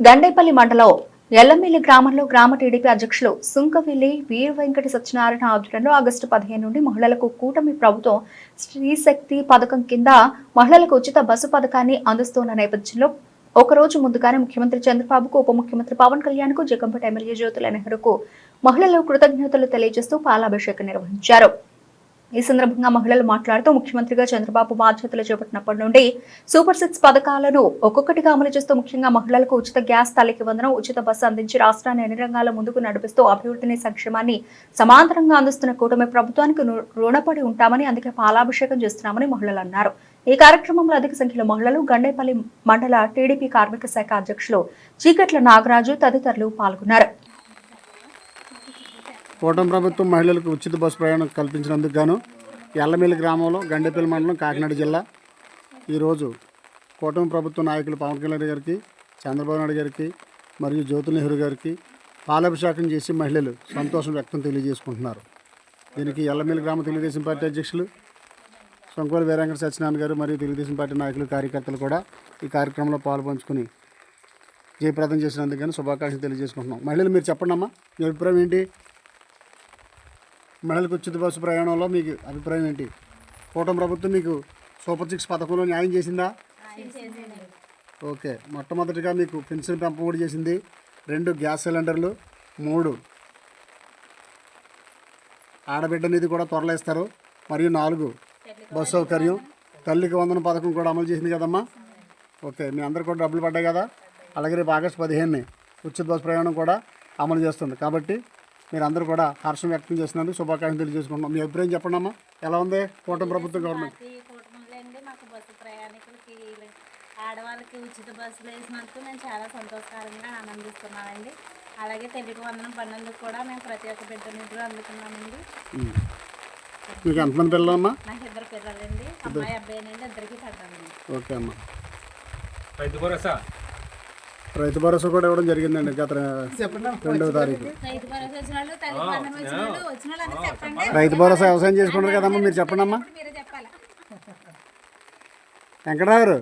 దండేపల్లి మండలం ఎల్లమిల్లి గ్రామంలో గ్రామ టీడీపీ అధ్యక్షులు సుంకవిల్లి వీర వెంకట సత్యనారాయణ ఆధ్వర్యంలో ఆగస్టు పదిహేను నుండి మహిళలకు కూటమి ప్రభుత్వం స్త్రీశక్తి పథకం కింద మహిళలకు ఉచిత బస్సు పథకాన్ని అందిస్తున్న నేపథ్యంలో ఒక రోజు ముందుగానే ముఖ్యమంత్రి చంద్రబాబుకు ఉప ముఖ్యమంత్రి పవన్ కళ్యాణ్కు జగంపేట ఎమ్మెల్యే జ్యోతుల నెహ్రూకు మహిళలు కృతజ్ఞతలు తెలియజేస్తూ పాలాభిషేకం నిర్వహించారు. ఈ సందర్భంగా మహిళలు మాట్లాడుతూ ముఖ్యమంత్రిగా చంద్రబాబు బాధ్యతలు చేపట్టినప్పటి నుండి సూపర్ సిక్స్ పథకాలను ఒక్కొక్కటిగా అమలు చేస్తూ ముఖ్యంగా మహిళలకు ఉచిత గ్యాస్ తల్లికి వందనం ఉచిత బస్సు అందించి రాష్ట్రాన్ని అన్ని రంగాల ముందుకు నడిపిస్తూ అభివృద్ధిని సంక్షేమాన్ని సమాంతరంగా అందిస్తున్న కూటమి ప్రభుత్వానికి రుణపడి ఉంటామని అందుకే పాలాభిషేకం చేస్తున్నామని మహిళలు అన్నారు. ఈ కార్యక్రమంలో అధిక సంఖ్యలో మహిళలు గండేపల్లి మండల టీడీపీ కార్మిక శాఖ అధ్యక్షులు చీకట్ల నాగరాజు తదితరులు పాల్గొన్నారు. కూటమి ప్రభుత్వం మహిళలకు ఉచిత బస్సు ప్రయాణం కల్పించినందుకు గాను ఎల్లమిల్లి గ్రామంలో గండేపల్లి మండలం కాకినాడ జిల్లా. ఈరోజు కూటమి ప్రభుత్వ నాయకులు పవన్ కళ్యాణ్ గారికి చంద్రబాబు నాయుడు గారికి మరియు జ్యోతి నెహ్రూ గారికి పాలాభిషేకం చేసి మహిళలు సంతోషం వ్యక్తం తెలియజేసుకుంటున్నారు. దీనికి ఎల్లమిల్లి గ్రామ తెలుగుదేశం పార్టీ అధ్యక్షులు సొంకోలు వీరంగ సత్యనారాయణ గారు మరియు తెలుగుదేశం పార్టీ నాయకులు కార్యకర్తలు కూడా ఈ కార్యక్రమంలో పాల్పంచుకుని జయప్రదం చేసినందుకు కానీ శుభాకాంక్షలు తెలియజేసుకుంటున్నాం. మహిళలు మీరు చెప్పండి అమ్మా మీ అభిప్రాయం ఏంటి? మహిళలకు ఉచిత బస్సు ప్రయాణంలో మీకు అభిప్రాయం ఏంటి? కూటమి ప్రభుత్వం మీకు సూపర్ సిక్స్ పథకంలో న్యాయం చేసిందా? ఓకే. మొట్టమొదటిగా మీకు పెన్షన్ పెంపకం చేసింది. రెండు గ్యాస్ సిలిండర్లు. మూడు ఆడబిడ్డ నిధి కూడా త్వరలో ఇస్తారు. మరియు నాలుగు బస్సు సౌకర్యం. తల్లికి వందన పథకం కూడా అమలు చేసింది కదమ్మా? ఓకే. మీ అందరు కూడా డబ్బులు పడ్డాయి కదా? అలాగే రేపు ఆగస్టు పదిహేనుని ఉచిత బస్సు ప్రయాణం కూడా అమలు చేస్తుంది. కాబట్టి మీరు అందరూ కూడా హర్షం వ్యక్తం చేసినందుకు శుభాకాంక్షలు తెలియజేసుకుంటున్నాం. మీ అభిప్రాయం చెప్పండి అమ్మా. ఎలా ఉంది కూటమి ప్రభుత్వం గవర్నమెంట్? మాకు బస్సు ప్రయాణికులకి ఆడవాళ్ళకి ఉచిత బస్సులు వేసినందుకు మేము చాలా సంతోషకరంగా ఆనందిస్తున్నామండి. అలాగే తెలుగు వందనం పడినందుకు కూడా మేము ప్రతి ఒక్క బిడ్డ నిధులు అందుకున్నామండి. మీకు ఎంతమంది పిల్లలమ్మా? నాకు ఇద్దరు పిల్లలండి. అమ్మాయి అబ్బాయి అండి ఇద్దరికి పడ్డామండి ఓకే అమ్మా. రైతు భరోసా కూడా ఇవ్వడం జరిగిందండి గత రెండవ తారీఖు. రైతు భరోసా వ్యవసాయం చేసుకుంటారు కదమ్మా మీరు చెప్పండి అమ్మా మీరే చెప్పాలి. వెంకటరావు